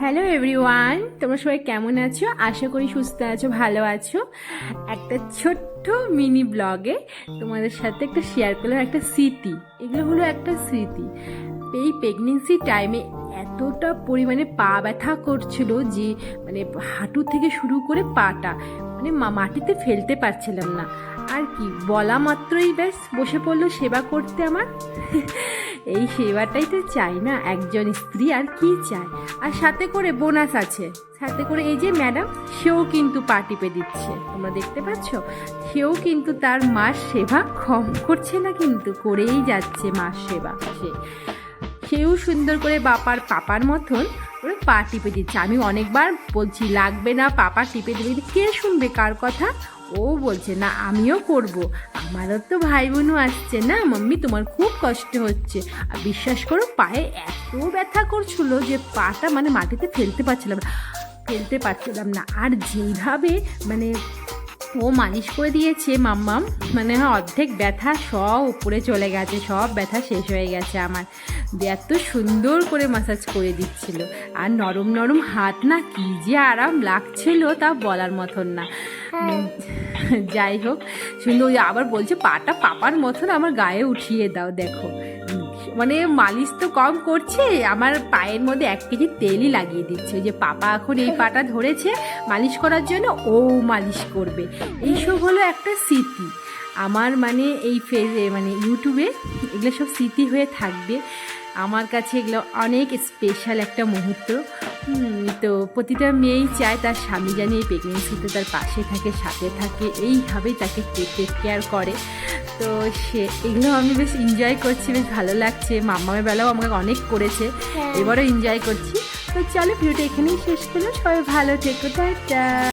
Hello everyone তোমরা সবাই কেমন আছো? আশা করি সুস্থ আছো, ভালো আছো। একটা ছোট্ট মিনি ব্লগে তোমাদের সাথে একটা শেয়ার করলাম, একটা স্মৃতি। এগুলো হলো একটা স্মৃতি। এই প্রেগনেন্সি টাইমে এতটা পরিমাণে পা ব্যথা করছিল যে মানে হাঁটু থেকে শুরু করে পাটা মানে মাটিতে ফেলতে পারছিলাম না। আর কি, বলা মাত্রই ব্যাস, বসে পড়ল সেবা করতে আমার। এই সেবাটাই তো চাই না, একজন স্ত্রী আর কি চায়? আর সাথে করে বোনাস আছে। সাথে করে এই যে ম্যাডাম, সেও কিন্তু পা টিপে দিচ্ছে। তোমরা দেখতে পাচ্ছ? সেও কিন্তু তার মার সেবা কম করছে না কিন্তু, করেই যাচ্ছে মার সেবা। সে, সেও সুন্দর করে বাপার পাপার মতন ওরা পা টিপে দিচ্ছে। আমি অনেকবার বলছি, লাগবে না, পাপা টিপে দেবে। কে শুনবে কার কথা? ও বলছে, না, আমিও করব। আমারও তো ভাই বোনও আসছে না, মাম্মি, তোমার খুব কষ্ট হচ্ছে। আর বিশ্বাস করো, পায়ে এত ব্যথা করছিল যে পাটা মানে মাটিতে ফেলতে পারছিলাম ফেলতে পারছিলাম না। আর যেইভাবে মানে ও মালিশ করে দিয়েছে মাম্মাম। মানে অর্ধেক ব্যথা সব উপরে চলে গেছে, সব ব্যথা শেষ হয়ে গেছে আমার। এত সুন্দর করে মাসাজ করে দিচ্ছিল। আর নরম নরম হাত না কি যে আরাম লাগছিল তা বলার মতন না। যাই হোক, সুন্দর আবার বলছে, পাটা পাপার মতন আমার গায়ে উঠিয়ে দাও, দেখো। মানে মালিশ তো কম করছে, আমার পায়ের মধ্যে এক কেজি তেলই লাগিয়ে দিচ্ছে। যে পাপা এখন এই পাটা ধরেছে মালিশ করার জন্য, ও মালিশ করবে। এইসব হলো একটা স্মৃতি। আমার মানে এই ফেজে মানে ইউটিউবে এগুলো সব স্মৃতি হয়ে থাকবে। আমার কাছে এগুলো অনেক স্পেশাল একটা মুহূর্ত। তো প্রতিটা মেয়েই চায় তার স্বামী জানি এই প্রেগনেন্সিতে তার পাশে থাকে সাথে থাকে এইভাবেই তাকে টেক কেয়ার করে। তো সে এগুলো আমি বেশ এনজয় করছি বেশ ভালো লাগছে। মামামের বেলাও আমাকে অনেক করেছে। এবারও এনজয় করছি। তো চলো ভিডিওটা এখানেই শেষ করলাম। সবাই ভালো থেকো টাটা।